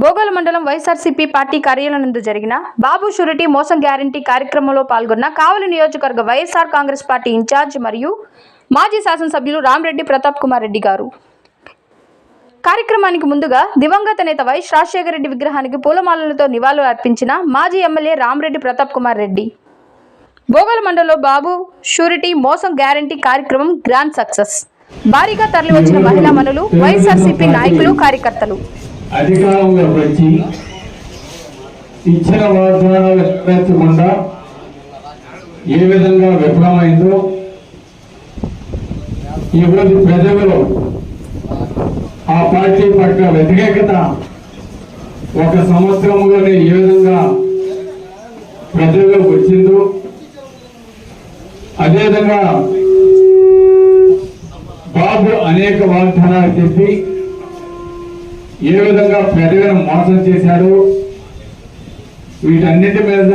బోగోలు మండలం వైఎస్ఆర్సీపీ పార్టీ కార్యాలయం నందు జరిగిన బాబు షూరిటీ మోసం గ్యారంటీ కార్యక్రమంలో పాల్గొన్న కావలి నియోజకవర్గ వైఎస్ఆర్ కాంగ్రెస్ పార్టీ ఇన్ఛార్జ్ మరియు మాజీ శాసనసభ్యులు రామరెడ్డి ప్రతాప్ కుమార్ రెడ్డి గారు. కార్యక్రమానికి ముందుగా దివంగత నేత వైఎస్ రాజశేఖర రెడ్డి విగ్రహానికి పూలమాలలతో నివాళులు అర్పించిన మాజీ ఎమ్మెల్యే రామరెడ్డి ప్రతాప్ కుమార్ రెడ్డి. బోగోలు మండలంలో బాబు షూరిటీ మోసం గ్యారంటీ కార్యక్రమం గ్రాండ్ సక్సెస్. భారీగా తరలివచ్చిన మహిళా మనులు వైఎస్ఆర్సీపీ నాయకులు కార్యకర్తలు. అధికారంలోకి వచ్చి ఇచ్చిన వాగ్దానాలు నెరవేర్చకుండా ఏ విధంగా విఫలమైందో ఈరోజు ప్రజలు ఆ పార్టీ పట్ల వ్యతిరేకత ఒక సంవత్సరంలోనే ఏ విధంగా ప్రజల్లో వచ్చిందో అదేవిధంగా బాబు అనేక వాగ్దానాలు చెప్పి ఏ విధంగా ప్రజలను మోసం చేశాడు? వీటన్నిటి మీద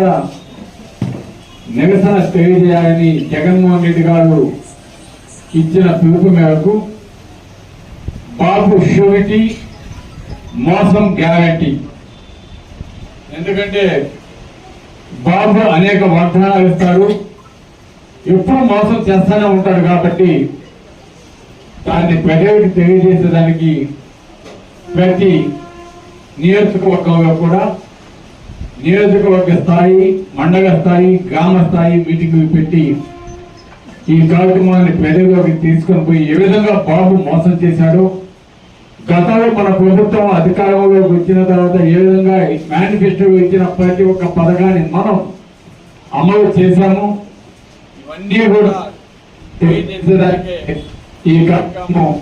నిరసన తెలియజేయాలని జగన్మోహన్ రెడ్డి గారు ఇచ్చిన పిలుపు మేరకు బాబు షూరిటీ మోసం గ్యారంటీ. ఎందుకంటే బాబు అనేక వాగ్దానాలు ఇస్తాడు. ఎప్పుడు మోసం చేస్తూనే ఉంటాడు కాబట్టి దాన్ని ప్రజలకు తెలియజేసేదానికి ప్రతి నియోజకవర్గంలో కూడా నియోజకవర్గ స్థాయి మండల స్థాయి గ్రామ స్థాయి మీటింగులు పెట్టి ఈ కార్యక్రమాన్ని ప్రజల్లోకి తీసుకొని పోయి ఏ విధంగా బాబు మోసం చేశాడో గతంలో మన ప్రభుత్వం అధికారంలోకి వచ్చిన తర్వాత ఏ విధంగా మేనిఫెస్టో ఇచ్చిన ప్రతి ఒక్క పథకాన్ని మనం అమలు చేశాము ఇవన్నీ కూడా తెలియజేసేదానికి ఈ కార్యక్రమం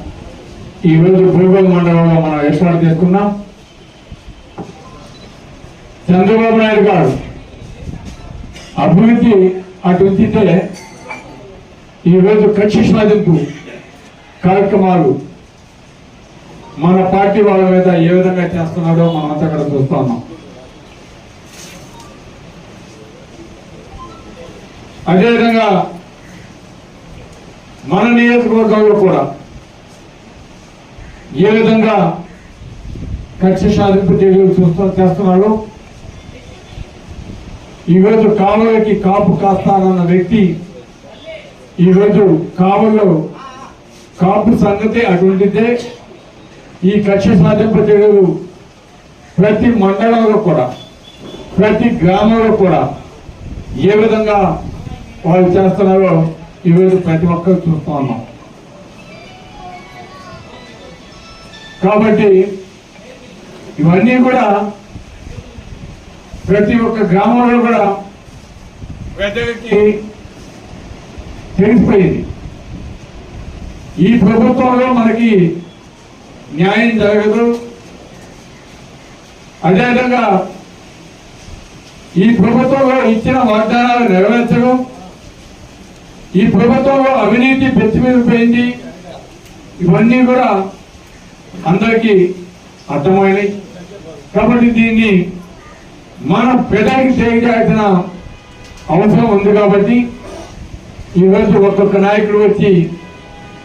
ఈ రోజు భూగోళ మండలంలో మనం ఏర్పాటు చేసుకున్నాం. చంద్రబాబు నాయుడు గారు అభివృద్ధి అటు ఉంచితే ఈరోజు కక్షి సాధింపు కార్యక్రమాలు మన పార్టీ వాళ్ళ మీద ఏ విధంగా చేస్తున్నాడో మనం అంతా కూడా అదేవిధంగా మన నియోజకవర్గంలో కూడా ఏ విధంగా కక్ష సాధింపు చూస్తా చేస్తున్నాడో ఈరోజు కావలకి కాపు కాస్తానన్న వ్యక్తి ఈరోజు కావల్లో కాపు సంగతి అటువంటిదే. ఈ కక్ష సాధింపు చర్యలు ప్రతి మండలంలో కూడా ప్రతి గ్రామంలో కూడా ఏ విధంగా వాళ్ళు చేస్తున్నారో ఈరోజు ప్రతి ఒక్కరు చూస్తూ ఉన్నాం. కాబట్టి ఇవన్నీ కూడా ప్రతి ఒక్క గ్రామంలో కూడా ప్రజలకి తెలిసిపోయింది. ఈ ప్రభుత్వంలో మనకి న్యాయం జరగదు. అదేవిధంగా ఈ ప్రభుత్వంలో ఇచ్చిన వాగ్దానాలు నెరవేర్చడం ఈ ప్రభుత్వంలో అవినీతి పెంచిపోయింది ఇవన్నీ కూడా అందరికీ అర్థమైనవి కాబట్టి దీన్ని మన పెదవికి చేయాల్సిన అవసరం ఉంది కాబట్టి ఈరోజు ఒక్కొక్క నాయకుడు వచ్చి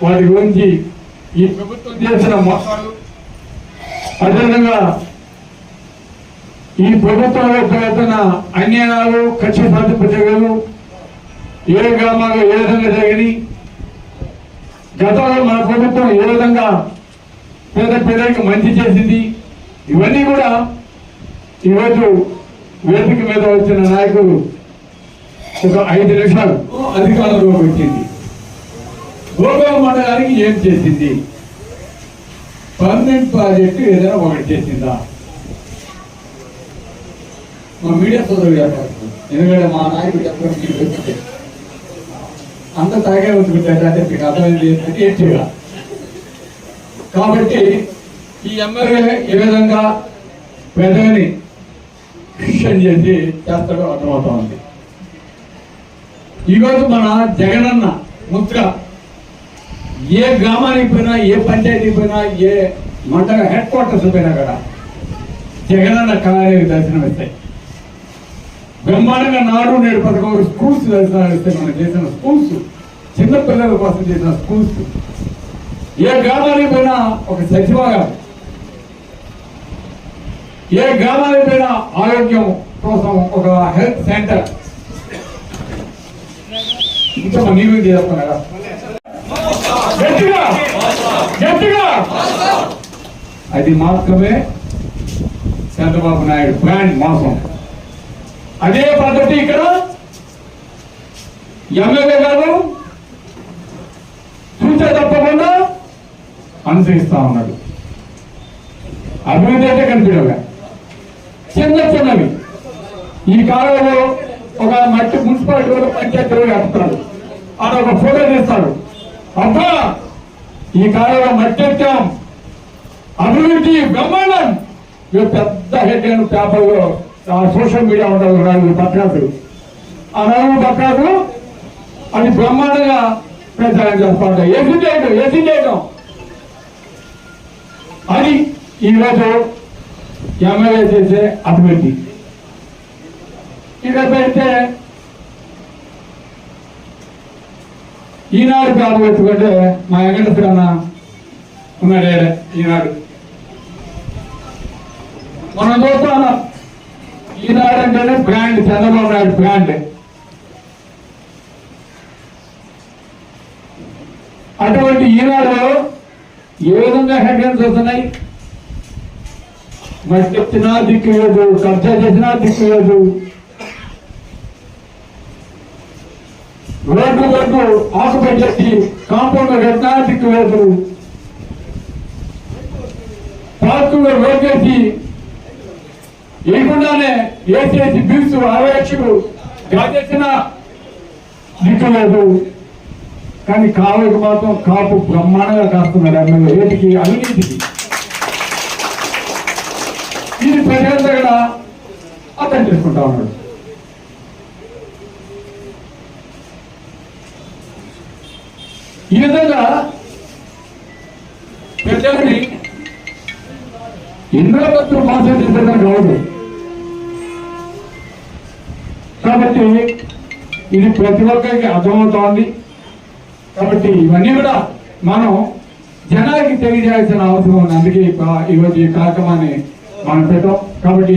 వాటి గురించి ఈ ప్రభుత్వం చేసిన మోసాలు అదేవిధంగా ఈ ప్రభుత్వంలో జరుగుతున్న అన్యాయాలు కక్ష సాధింపు చర్యలు ఏ గ్రామాల్లో ఏ విధంగా జరిగినాయి గతంలో మన ప్రభుత్వం ఏ విధంగా పేద పేదలకు మంచి చేసింది. ఇవన్నీ కూడా ఈరోజు వేదిక మీద వచ్చిన నాయకులు ఒక ఐదు నిమిషాలు అధికారంలోకి వచ్చింది గోగా మండలానికి ఏం చేసింది? పర్మనెంట్ ప్రాజెక్టు ఏదైనా ఒకటి చేసిందా? మా మీడియా సోదరుడు చెప్పారు ఎందుకంటే మా నాయకుడు చెప్పడం అంత తాగే ఉంది అంటే మీకు అర్థమైంది ఏం చేయాలి? కాబట్టి ఈ ఎమ్మెల్యే ఏ విధంగా పెదవిని క్రిషన్ చేసి చేస్తాడో అర్థమవుతా ఉంది ఈరోజు మన జగనన్న ముద్ర ఏ గ్రామానికి పోయినా ఏ పంచాయతీ పోయినా ఏ మండల హెడ్ క్వార్టర్స్ పోయినా కూడా జగనన్న కళానికి దర్శనం ఇస్తాయి. బ్రహ్మాండంగా నాడు నేడు పథకం స్కూల్స్ దర్శనాలు ఇస్తాయి మనం చేసిన స్కూల్స్ చిన్న పిల్లల కోసం చేసిన స్కూల్స్. ఏ గ్రామానికి పోయినా ఒక సచివాలయం ఏ గ్రామానికి పోయినా ఆరోగ్యం కోసం ఒక హెల్త్ సెంటర్. ఇంకా మన చేస్తున్నారా గట్టిగా గట్టిగా. అది మాత్రమే చంద్రబాబు నాయుడు బ్రాండ్ మాసం. అదే పద్ధతి ఇక్కడ ఎమ్మెల్యే గారు చూసే తప్పకుండా అనుసరిస్తా ఉన్నాడు. అభివృద్ధి అయితే కనిపించగా చిన్న చిన్నవి. ఈ కాలంలో ఒక మట్టి మున్సిపాలిటీ వాళ్ళు పంచాయతీ వాళ్ళు కట్టుతాడు ఆడ ఒక ఫోటో తీస్తాడు. అబ్బా ఈ కాలంలో మట్టి ఎత్తాం అభివృద్ధి బ్రహ్మాండం. మీరు పెద్ద హెడ్ పేపర్లో సోషల్ మీడియా ఉండదు నాలుగు పత్రాలు ఆ నాలుగు పత్రాలు అది బ్రహ్మాండంగా ప్రచారం చేస్తా ఉంటాయి ఎసి చేయడం ఎసి చేయడం అని ఈరోజు ఎమ్మెల్యే చేసే అభివృద్ధి. ఇక పెడితే ఈనాడు పేపర్ పెట్టుకుంటే మా వెంకటేశ్వర అన్న ఉన్నాడే ఈనాడు. మనం చూస్తాం ఈనాడు అంటేనే బ్రాండ్ చంద్రబాబు నాయుడు బ్రాండ్ అటువంటి ఈనాడులో ఏ విధంగా హెడ్లైన్స్ వస్తున్నాయి? మట్టి ఎత్తినా దిక్కు లేదు. కబ్జా చేసినా దిక్కు లేదు. రోడ్డు రోడ్డు ఆకు చేసి కాంపౌండ్ కట్టినా దిక్కు లేదు. పార్కులో రోడ్డేసి ఇవ్వకుండానే ఏసేసి బిల్స్ అరవై లక్షలు గాజేసిన దిక్కు లేదు. కానీ కావులకు మాత్రం కాపు బ్రహ్మాండంగా కాస్తున్నాడు ఎమ్మెల్యే. ఏటికి అవినీతికి. ఇది ప్రజలంతా కూడా అర్థం చేసుకుంటా ఉన్నాడు ఈ విధంగా ప్రజల్ని ఎన్నో భక్తులు మోసం చేసేదాన్ని కాదు కాబట్టి ఇది ప్రతి ఒక్కరికి అర్థమవుతోంది. కాబట్టి ఇవన్నీ కూడా మనం జనానికి తెలియజేయాల్సిన అవసరం ఉంది. అందుకే ఈ ఈరోజు ఈ కార్యక్రమాన్ని మనం పెట్టాం. కాబట్టి